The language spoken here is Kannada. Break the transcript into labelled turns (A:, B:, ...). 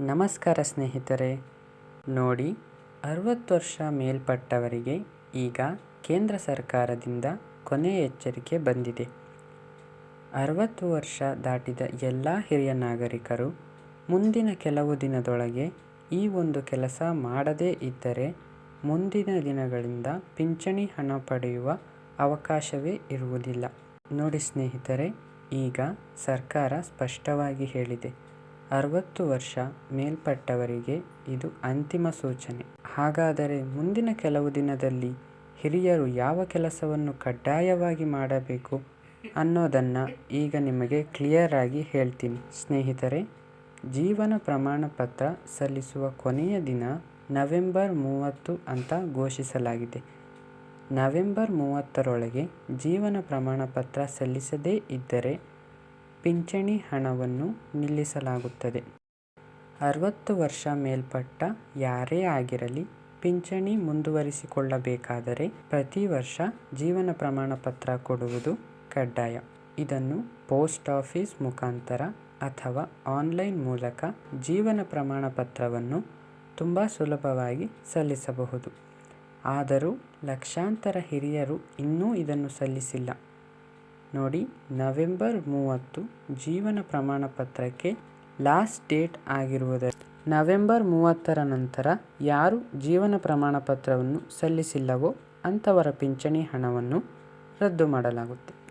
A: ನಮಸ್ಕಾರ ಸ್ನೇಹಿತರೆ. ನೋಡಿ, ಅರವತ್ತು ವರ್ಷ ಮೇಲ್ಪಟ್ಟವರಿಗೆ ಈಗ ಕೇಂದ್ರ ಸರ್ಕಾರದಿಂದ ಕೊನೆ ಎಚ್ಚರಿಕೆ ಬಂದಿದೆ. ಅರವತ್ತು ವರ್ಷ ದಾಟಿದ ಎಲ್ಲ ಹಿರಿಯ ನಾಗರಿಕರು ಮುಂದಿನ ಕೆಲವು ದಿನದೊಳಗೆ ಈ ಒಂದು ಕೆಲಸ ಮಾಡದೇ ಇದ್ದರೆ ಮುಂದಿನ ದಿನಗಳಿಂದ ಪಿಂಚಣಿ ಹಣ ಪಡೆಯುವ ಅವಕಾಶವೇ ಇರುವುದಿಲ್ಲ. ನೋಡಿ ಸ್ನೇಹಿತರೆ, ಈಗ ಸರ್ಕಾರ ಸ್ಪಷ್ಟವಾಗಿ ಹೇಳಿದೆ. ಅರವತ್ತು ವರ್ಷ ಮೇಲ್ಪಟ್ಟವರಿಗೆ ಇದು ಅಂತಿಮ ಸೂಚನೆ. ಹಾಗಾದರೆ ಮುಂದಿನ ಕೆಲವು ದಿನದಲ್ಲಿ ಹಿರಿಯರು ಯಾವ ಕೆಲಸವನ್ನು ಕಡ್ಡಾಯವಾಗಿ ಮಾಡಬೇಕು ಅನ್ನೋದನ್ನು ಈಗ ನಿಮಗೆ ಕ್ಲಿಯರ್ ಆಗಿ ಹೇಳ್ತೀನಿ. ಸ್ನೇಹಿತರೆ, ಜೀವನ ಪ್ರಮಾಣ ಪತ್ರ ಸಲ್ಲಿಸುವ ಕೊನೆಯ ದಿನ ನವೆಂಬರ್ ಮೂವತ್ತು ಅಂತ ಘೋಷಿಸಲಾಗಿದೆ. ನವೆಂಬರ್ ಮೂವತ್ತರೊಳಗೆ ಜೀವನ ಪ್ರಮಾಣ ಪತ್ರ ಸಲ್ಲಿಸದೇ ಇದ್ದರೆ ಪಿಂಚಣಿ ಹಣವನ್ನು ನಿಲ್ಲಿಸಲಾಗುತ್ತದೆ. ಅರವತ್ತು ವರ್ಷ ಮೇಲ್ಪಟ್ಟ ಯಾರೇ ಆಗಿರಲಿ ಪಿಂಚಣಿ ಮುಂದುವರಿಸಿಕೊಳ್ಳಬೇಕಾದರೆ ಪ್ರತಿ ವರ್ಷ ಜೀವನ ಪ್ರಮಾಣ ಪತ್ರ ಕೊಡುವುದು ಕಡ್ಡಾಯ. ಇದನ್ನು ಪೋಸ್ಟ್ ಆಫೀಸ್ ಮುಖಾಂತರ ಅಥವಾ ಆನ್ಲೈನ್ ಮೂಲಕ ಜೀವನ ಪ್ರಮಾಣ ಪತ್ರವನ್ನು ತುಂಬ ಸುಲಭವಾಗಿ ಸಲ್ಲಿಸಬಹುದು. ಆದರೂ ಲಕ್ಷಾಂತರ ಹಿರಿಯರು ಇನ್ನೂ ಇದನ್ನು ಸಲ್ಲಿಸಿಲ್ಲ. ನೋಡಿ, ನವೆಂಬರ್ ಮೂವತ್ತು ಜೀವನ ಪ್ರಮಾಣ ಪತ್ರಕ್ಕೆ ಲಾಸ್ಟ್ ಡೇಟ್ ಆಗಿರುವುದರಿಂದ ನವೆಂಬರ್ ಮೂವತ್ತರ ನಂತರ ಯಾರು ಜೀವನ ಪ್ರಮಾಣ ಪತ್ರವನ್ನು ಸಲ್ಲಿಸಿಲ್ಲವೋ ಅಂಥವರ ಪಿಂಚಣಿ ಹಣವನ್ನು ರದ್ದು ಮಾಡಲಾಗುತ್ತೆ.